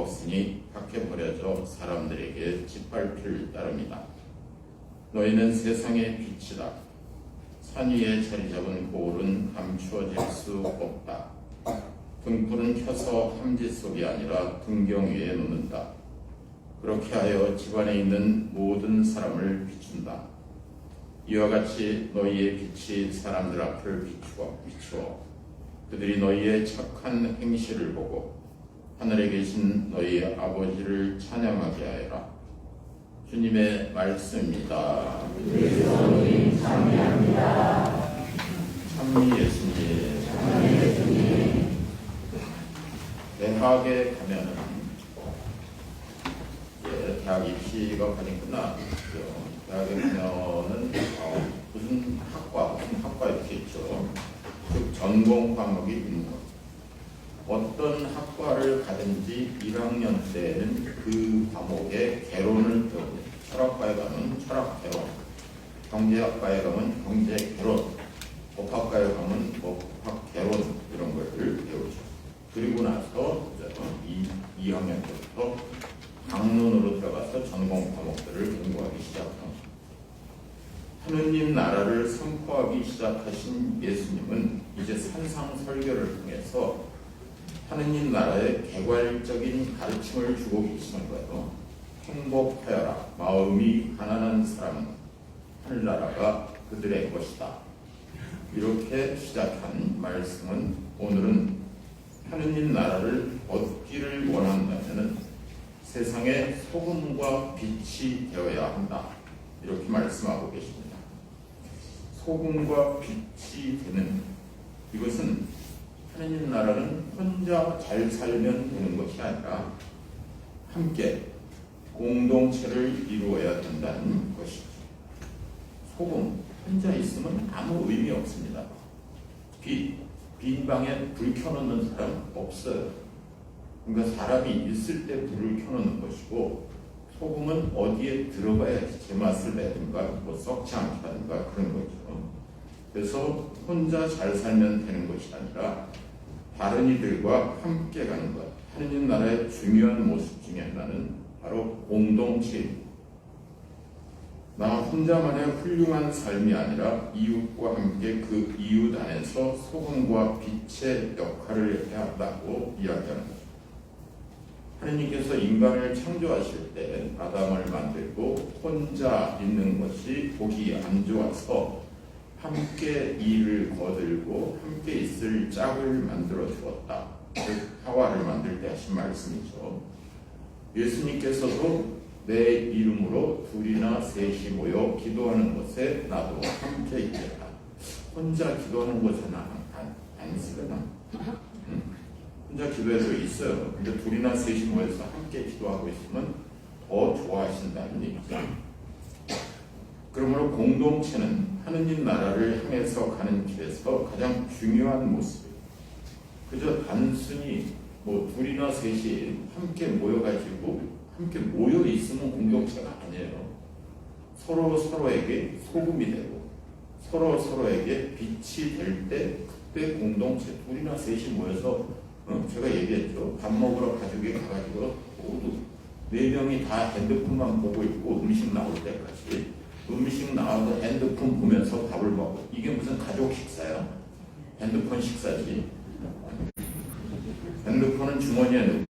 없으니 밖에 버려져 사람들에게 짓밟힐 따름이다. 너희는 세상의 빛이다. 산 위에 자리 잡은 고울은 감추어질 수 없다. 등불은 켜서 함지 속이 아니라 등경 위에 놓는다. 그렇게 하여 집안에 있는 모든 사람을 비춘다. 이와 같이 너희의 빛이 사람들 앞을 비추어 비추어 그들이 너희의 착한 행실을 보고 하늘에 계신 너희의 아버지를 찬양하게 하여라. 주님의 말씀입니다. 참미 예수님. 대학에 가면은 이제 대학 입시가 많이 끝났죠. 대학에 가면은 어, 무슨 학과 무슨 학과 이렇게 있죠. 즉 전공 과목이 있는 것. 어떤 학과를 가든지 1학년 때는 그 과목의 개론을 배웁니다. 철학과에 가면 철학 개론, 경제학과에 가면 경제 개론, 법학과에 가면 뭐 법학 개론 이런 것을 배우죠. 그리고 나서 2, 2학년 때부터 강론으로 들어가서 전공 과목들을 공부하기 시작합니다. 하느님 나라를 선포하기 시작하신 예수님은 이제 산상 설교를 통해서 하느님 나라의 개괄적인 가르침을 주고 계시는 거예요. 행복하여라. 마음이 가난한 사람은 하늘나라가 그들의 것이다. 이렇게 시작한 말씀은 오늘은 하느님 나라를 얻기를 원한다면 세상의 소금과 빛이 되어야 한다. 이렇게 말씀하고 계십니다. 소금과 빛이 되는 이것은 하느님 나라는 혼자 잘 살면 되는 것이 아니라 함께 공동체를 이루어야 된다는 것이죠. 소금 혼자 있으면 아무 의미 없습니다. 빛, 빈 방에 불 켜놓는 사람 없어요. 그러니까 사람이 있을 때 불을 켜놓는 것이고 소금은 어디에 들어가야지 제맛을 내든가 뭐 썩지 않게 하든가 그런 거죠. 그래서 혼자 잘 살면 되는 것이 아니라 다른 이들과 함께 가는 것. 하느님 나라의 중요한 모습 중에 하나는 바로 공동체입니다. 나 혼자만의 훌륭한 삶이 아니라 이웃과 함께 그 이웃 안에서 소금과 빛의 역할을 해야 한다고 이야기하는 거죠. 하느님께서 인간을 창조하실 때 아담을 만들고 혼자 있는 것이 보기 안 좋아서 함께 일을 거들고 함께 있을 짝을 만들어 주었다. 즉 하와를 만들 때 하신 말씀이죠. 예수님께서도 내 이름으로 둘이나 셋이 모여 기도하는 곳에 나도 함께 있겠다. 혼자 기도하는 곳에는 안, 안 쓰거나 음, 혼자 기도해도 있어요. 근데 둘이나 셋이 모여서 함께 기도하고 있으면 더 좋아하신다는 얘기죠. 그러므로 공동체는 하느님 나라를 향해서 가는 길에서 가장 중요한 모습이에요. 그저 단순히 뭐 둘이나 셋이 함께 모여가지고 함께 모여 있으면 공동체가 아니에요. 서로 서로에게 소금이 되고 서로 서로에게 빛이 될 때 그때 공동체 둘이나 셋이 모여서 어, 제가 얘기했죠. 밥 먹으러 가족이 가가지고 모두 네 명이 다 핸드폰만 보고 있고 음식 나올 때까지 음식 나와도 핸드폰 보면서 밥을 먹어. 이게 무슨 가족 식사야? 핸드폰 식사지. 주머니에 넣고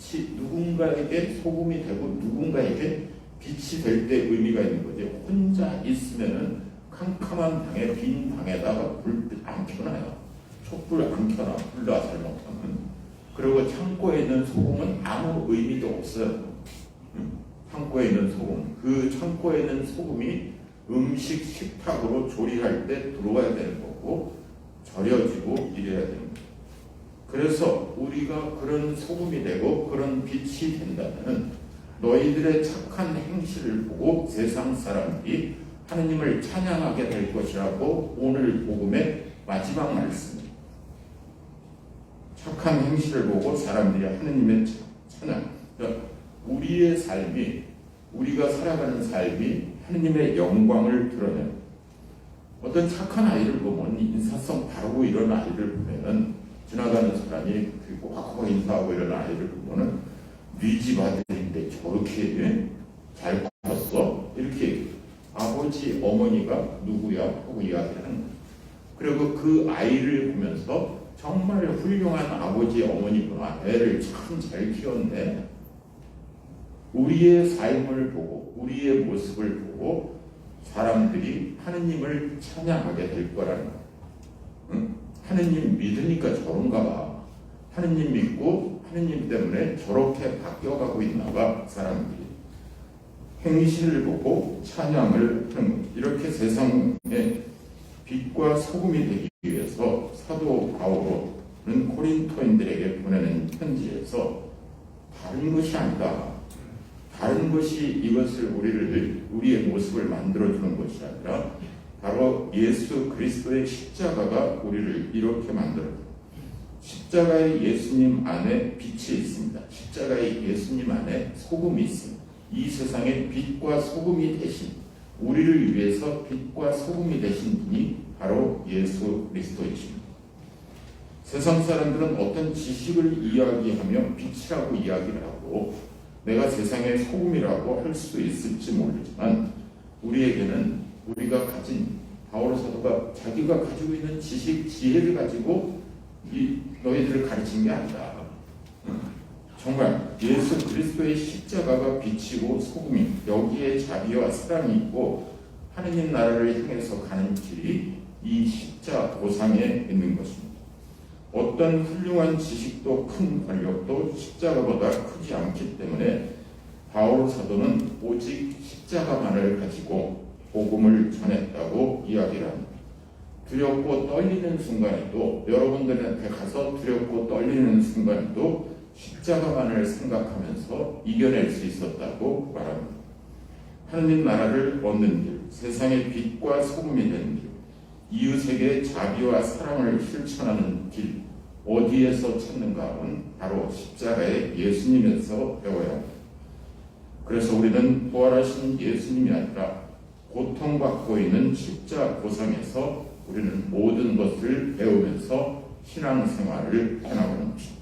빛이 누군가에게 소금이 되고 누군가에게 빛이 될 때 의미가 있는 거지. 혼자 있으면은 캄캄한 방에 빈 방에다가 불 안 켜놔요. 촛불 안 켜놔. 불나 잘못하면. 그리고 창고에 있는 소금은 아무 의미도 없어요. 음, 창고에 있는 소금. 그 창고에 있는 소금이 음식 식탁으로 조리할 때 들어와야 되는 거고 절여지고 이래야 거예요. 그래서 우리가 그런 소금이 되고 그런 빛이 된다면 너희들의 착한 행실을 보고 세상 사람들이 하느님을 찬양하게 될 것이라고 오늘 복음의 마지막 말씀입니다. 착한 행실을 보고 사람들이 하느님의 차- 찬양. 그러니까 우리의 삶이 우리가 살아가는 삶이 하느님의 영광을 드러내는 어떤 착한 아이를 보면 인사성 바르고 이런 아이를 보면은 지나가는 사람이 그리고 확확 인사하고 이런 아이를 보면은 네집 아들인데 저렇게 잘 컸어 이렇게 아버지 어머니가 누구야 하고 이야기하는. 그리고 그 아이를 보면서 정말 훌륭한 아버지 어머니구나 애를 참 잘 키웠네 우리의 삶을 보고 우리의 모습을 보고 사람들이 하느님을 찬양하게 될 거라는 거예요. 응? 하느님 믿으니까 저런가 봐. 하느님 믿고 하느님 때문에 저렇게 바뀌어가고 있나 봐 사람들이. 행실을 보고 찬양을 하는 거예요. 이렇게 세상에 빛과 소금이 되기 위해서 사도 바울은 코린토인들에게 보내는 편지에서 다른 것이 아니다. 다른 것이 이것을 우리를 우리의 모습을 만들어 주는 것이 아니라 바로 예수 그리스도의 십자가가 우리를 이렇게 만들어 십자가의 예수님 안에 빛이 있습니다. 십자가의 예수님 안에 소금이 있습니다. 이 세상의 빛과 소금이 되신 우리를 위해서 빛과 소금이 되신 분이 바로 예수 그리스도이십니다. 세상 사람들은 어떤 지식을 이야기하며 빛이라고 이야기를 하고 내가 세상의 소금이라고 할 수 있을지 모르지만 우리에게는 우리가 가진 바오로 사도가 자기가 가지고 있는 지식, 지혜를 가지고 이 너희들을 가르친 게 아니다. 정말 예수 그리스도의 십자가가 빛이고 소금이 여기에 자비와 사랑이 있고 하느님 나라를 향해서 가는 길이 이 십자 보상에 있는 것입니다. 어떤 훌륭한 지식도 큰 권력도 십자가보다 크지 않기 때문에 바울 사도는 오직 십자가만을 가지고 복음을 전했다고 이야기를 합니다. 두렵고 떨리는 순간에도 여러분들한테 가서 두렵고 떨리는 순간에도 십자가만을 생각하면서 이겨낼 수 있었다고 말합니다. 하느님 나라를 얻는 길, 세상의 빛과 소금이 되는 길, 이웃에게 자비와 사랑을 실천하는 길, 어디에서 찾는가는 바로 십자가의 예수님에서 배워야 합니다. 그래서 우리는 부활하신 예수님이 아니라 고통받고 있는 십자 고상에서 우리는 모든 것을 배우면서 신앙생활을 해나가는 것입니다.